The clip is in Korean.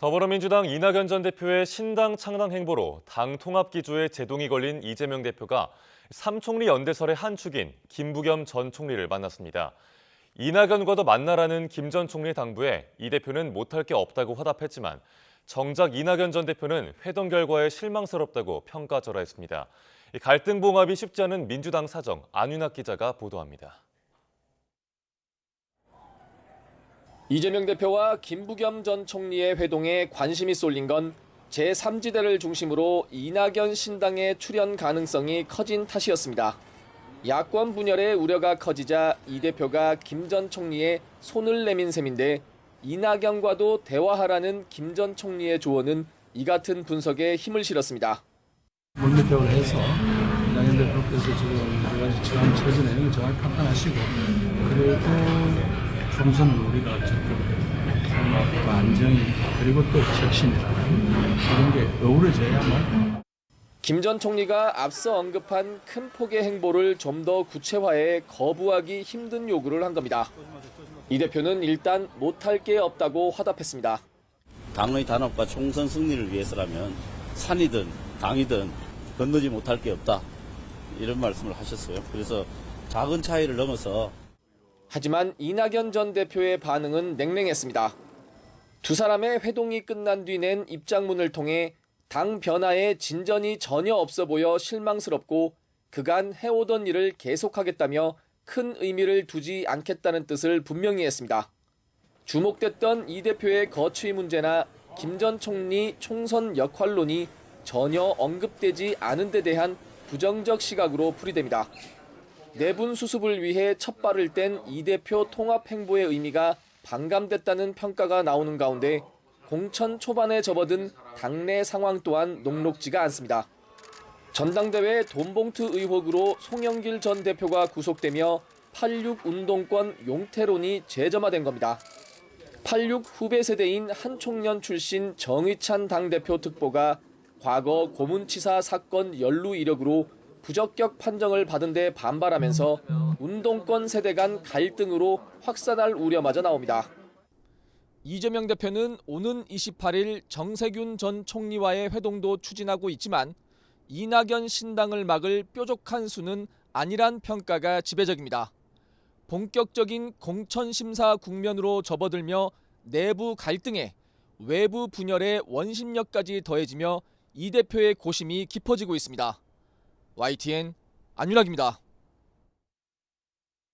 더불어민주당 이낙연 전 대표의 신당 창당 행보로 당 통합 기조에 제동이 걸린 이재명 대표가 삼총리 연대설의 한 축인 김부겸 전 총리를 만났습니다. 이낙연과도 만나라는 김 전 총리 당부에 이 대표는 못할 게 없다고 화답했지만 정작 이낙연 전 대표는 회동 결과에 실망스럽다고 평가절하했습니다. 이 갈등 봉합이 쉽지 않은 민주당 사정 안윤학 기자가 보도합니다. 이재명 대표와 김부겸 전 총리의 회동에 관심이 쏠린 건 제3지대를 중심으로 이낙연 신당의 출연 가능성이 커진 탓이었습니다. 야권 분열의 우려가 커지자 이 대표가 김 전 총리의 손을 내민 셈인데 이낙연과도 대화하라는 김 전 총리의 조언은 이 같은 분석에 힘을 실었습니다. 물밑배우를 해서 이낙연 대표께서 지금 처한 처지 내용을 정확히 판단하시고 그리고 총선을 우리가 적극 통합과 안정이 그리고 또 혁신이라는 이런 게 어우러져야만 김 전 총리가 앞서 언급한 큰 폭의 행보를 좀 더 구체화해 거부하기 힘든 요구를 한 겁니다. 이 대표는 일단 못할 게 없다고 화답했습니다. 당의 단합과 총선 승리를 위해서라면 산이든 당이든 건너지 못할 게 없다. 이런 말씀을 하셨어요. 그래서 작은 차이를 넘어서 하지만 이낙연 전 대표의 반응은 냉랭했습니다. 두 사람의 회동이 끝난 뒤 낸 입장문을 통해 당 변화에 진전이 전혀 없어 보여 실망스럽고 그간 해오던 일을 계속하겠다며 큰 의미를 두지 않겠다는 뜻을 분명히 했습니다. 주목됐던 이 대표의 거취 문제나 김 전 총리 총선 역할론이 전혀 언급되지 않은 데 대한 부정적 시각으로 풀이됩니다. 내분 수습을 위해 첫 발을 뗀 이 대표 통합 행보의 의미가 반감됐다는 평가가 나오는 가운데 공천 초반에 접어든 당내 상황 또한 녹록지가 않습니다. 전당대회 돈봉투 의혹으로 송영길 전 대표가 구속되며 86 운동권 용태론이 재점화된 겁니다. 86 후배 세대인 한총련 출신 정의찬 당대표 특보가 과거 고문치사 사건 연루 이력으로 부적격 판정을 받은 데 반발하면서 운동권 세대 간 갈등으로 확산할 우려마저 나옵니다. 이재명 대표는 오는 28일 정세균 전 총리와의 회동도 추진하고 있지만 이낙연 신당을 막을 뾰족한 수는 아니란 평가가 지배적입니다. 본격적인 공천 심사 국면으로 접어들며 내부 갈등에 외부 분열의 원심력까지 더해지며 이 대표의 고심이 깊어지고 있습니다. YTN 안윤학입니다.